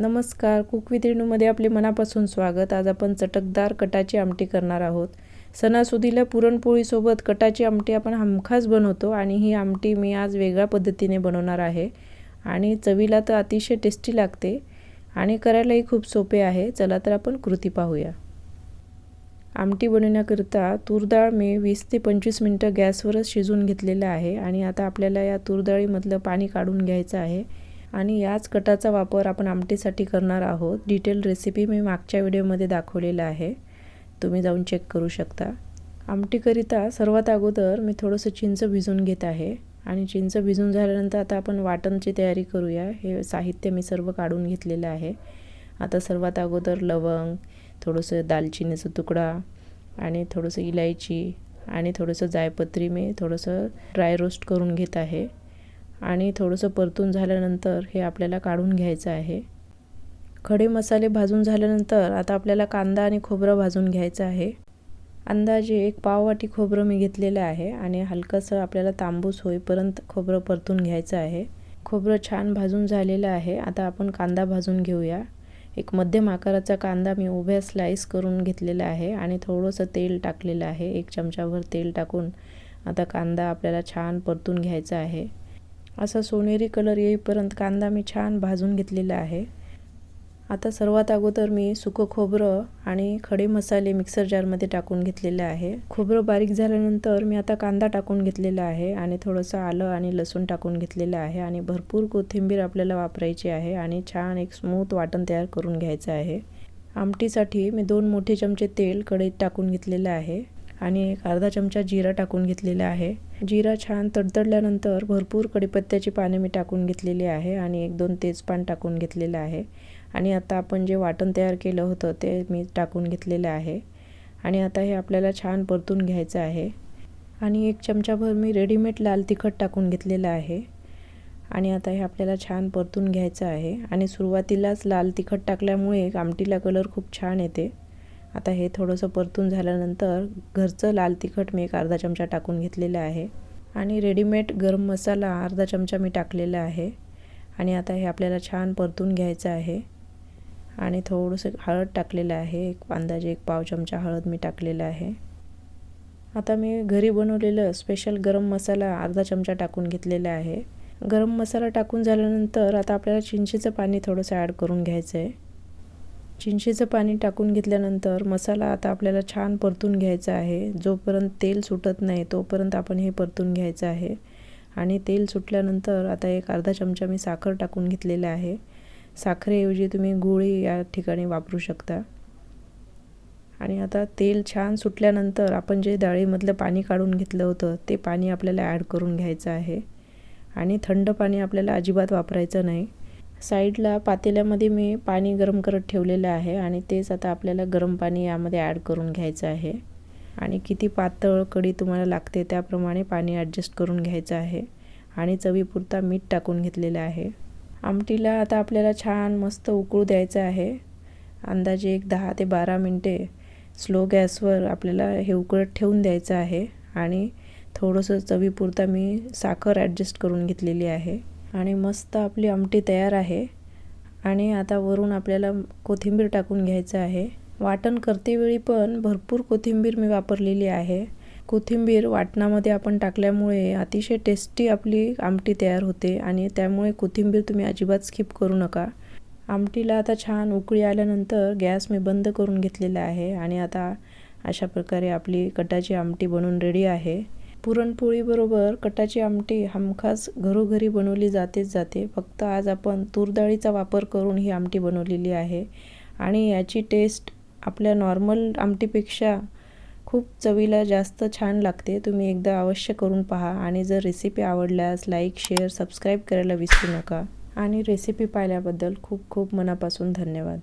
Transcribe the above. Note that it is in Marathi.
नमस्कार. कुक विथ रेणूमध्ये आपले मनापासून स्वागत. आज आपण चटकदार कटाची आमटी करणार आहोत. सणासुदीला पुरणपोळीसोबत कटाची आमटी आपण हमखास बनवतो आणि ही आमटी मी आज वेगळ्या पद्धतीने बनवणार आहे. आणि चवीला तर अतिशय टेस्टी लागते आणि करायलाही खूप सोपे आहे. चला तर आपण कृती पाहूया. आमटी बनवण्याकरिता तूरडाळ मी वीस ते पंचवीस मिनटं गॅसवरच शिजवून घेतलेलं आहे आणि आता आपल्याला या तूरडाळीमधलं पाणी काढून घ्यायचं आहे. आणि याच कटाचा वापर आपण आमटीसाठी करणार आहोत. डिटेल रेसिपी मी मागच्या व्हिडिओमध्ये दाखवलेला आहे. तुम्ही जाऊन चेक करू शकता. आमटीकरिता सर्वात अगोदर मी थोडंसं चिंच भिजून घेत आहे. आणि चिंच भिजून झाल्यानंतर आता आपण वाटणची तयारी करूया. हे साहित्य मी सर्व काढून घेतलेलं आहे. आता सर्वात अगोदर लवंग थोडंसं दालचिनीचा तुकडा आणि थोडंसं इलायची आणि थोडंसं जायपत्री मी थोडंसं ड्राय रोस्ट करून घेत आहे. आणि थोडंसं परतून झाल्यानंतर हे आपल्याला काढून घ्यायचं आहे. खडे मसाले भाजून झाल्यानंतर आता आपल्याला कांदा आणि खोबरं भाजून घ्यायचं आहे. अंदाजे एक पाववाटी खोबरं मी घेतलेलं आहे आणि हलकंसं आपल्याला तांबूस होईपर्यंत खोबरं परतून घ्यायचं आहे. खोबरं छान भाजून झालेलं आहे. आता आपण कांदा भाजून घेऊया. एक मध्यम आकाराचा कांदा मी उभ्या स्लाईस करून घेतलेला आहे आणि थोडंसं तेल टाकलेलं आहे. एक चमचाभर तेल टाकून आता कांदा आपल्याला छान परतून घ्यायचा आहे. असा सोनेरी कलर येईपर्यंत कांदा मी छान भाजून घेतलेला आहे. आता सर्वात अगोदर मी सुकं खोबरं आणि खडे मसाले मिक्सर जारमध्ये टाकून घेतलेले आहे. खोबरं बारीक झाल्यानंतर मी आता कांदा टाकून घेतलेला आहे आणि थोडंसं आलं आणि लसूण टाकून घेतलेलं आहे आणि भरपूर कोथिंबीर आपल्याला वापरायची आहे आणि छान एक स्मूथ वाटण तयार करून घ्यायचं आहे. आमटीसाठी मी दोन मोठे चमचे तेल कढईत टाकून घेतलेलं आहे. आणि एक अर्धा चमचा जिरा टाकून घेतलेला आहे. जिरा छान तडतडल्यानंतर भरपूर कडीपत्त्याची पाने मी टाकून घेतलेली आहे आणि एक दोन तेजपान टाकून घेतलेलं आहे. आणि आता आपण जे वाटण तयार केलं होतं ते मी टाकून घेतलेलं आहे. आणि आता हे आपल्याला छान परतून घ्यायचं आहे. आणि एक चमचाभर मी रेडीमेड लाल तिखट टाकून घेतलेलं आहे. आणि आता हे आपल्याला छान परतून घ्यायचं आहे. आणि सुरुवातीलाच लाल तिखट टाकल्यामुळे आमटीला कलर खूप छान येते. आता हे थोडंसं परतून झाल्यानंतर घरचं लाल तिखट मी एक अर्धा चमचा टाकून घेतलेलं आहे. आणि रेडीमेड गरम मसाला अर्धा चमचा मी टाकलेला आहे. आणि आता हे आपल्याला छान परतून घ्यायचं आहे. आणि थोडंसं हळद टाकलेलं आहे. एक अंदाजे एक पाव चमचा हळद मी टाकलेलं आहे. आता मी घरी बनवलेलं स्पेशल गरम मसाला अर्धा चमचा टाकून घेतलेला आहे. गरम मसाला टाकून झाल्यानंतर आता आपल्याला चिंचेचं पाणी थोडंसं ॲड करून घ्यायचं आहे चिंचेचं पाणी टाकून घेतल्यानंतर मसाला आता आपल्याला छान परतून घ्यायचा आहे. जोपर्यंत तेल सुटत नाही तोपर्यंत आपण हे परतून घ्यायचं आहे. आणि तेल सुटल्यानंतर आता एक अर्धा चमचा मी साखर टाकून घेतलेला आहे. साखरेऐवजी तुम्ही गुळी या ठिकाणी वापरू शकता. आणि आता तेल छान सुटल्यानंतर आपण जे डाळीमधलं पाणी काढून घेतलं होतं ते पाणी आपल्याला ॲड करून घ्यायचं आहे. आणि थंड पाणी आपल्याला अजिबात वापरायचं नाही. साईडला पातेल्यामध्ये मी पाणी गरम करत ठेवलेलं आहे आणि तेच आता आपल्याला गरम पाणी यामध्ये ॲड करून घ्यायचं आहे. आणि किती पातळ कढी तुम्हाला लागते त्याप्रमाणे पाणी ॲडजस्ट करून घ्यायचं आहे. आणि चवीपुरता मीठ टाकून घेतलेलं आहे. आमटीला आता आपल्याला छान मस्त उकळू द्यायचं आहे. अंदाजे एक दहा ते बारा मिनटे स्लो गॅसवर आपल्याला हे उकळत ठेवून द्यायचं आहे. आणि थोडंसं चवीपुरता मी साखर ॲडजस्ट करून घेतलेली आहे. आणि मस्त आपली आमटी तयार आहे. आणि आता वरून आपल्याला कोथिंबीर टाकून घ्यायचं आहे. वाटण करतेवेळी पण भरपूर कोथिंबीर मी वापरलेली आहे. कोथिंबीर वाटणामध्ये आपण टाकल्यामुळे अतिशय टेस्टी आपली आमटी तयार होते आणि त्यामुळे कोथिंबीर तुम्ही अजिबात स्किप करू नका. आमटीला आता छान उकळी आल्यानंतर गॅस मी बंद करून घेतलेला आहे आणि आता अशा प्रकारे आपली कटाची आमटी बनून रेडी आहे. पुरणपोळीबरोबर कटाची आमटी हमखास घरोघरी बनवली जातेच जाते. फक्त आज आपण तूरडाळीचा वापर करून ही आमटी बनवलेली आहे आणि याची टेस्ट आपल्या नॉर्मल आमटीपेक्षा खूप चवीला जास्त छान लागते. तुम्ही एकदा अवश्य करून पहा आणि जर रेसिपी आवडल्यास लाईक शेअर सबस्क्राईब करायला विसरू नका. आणि रेसिपी पाहिल्याबद्दल खूप खूप मनापासून धन्यवाद.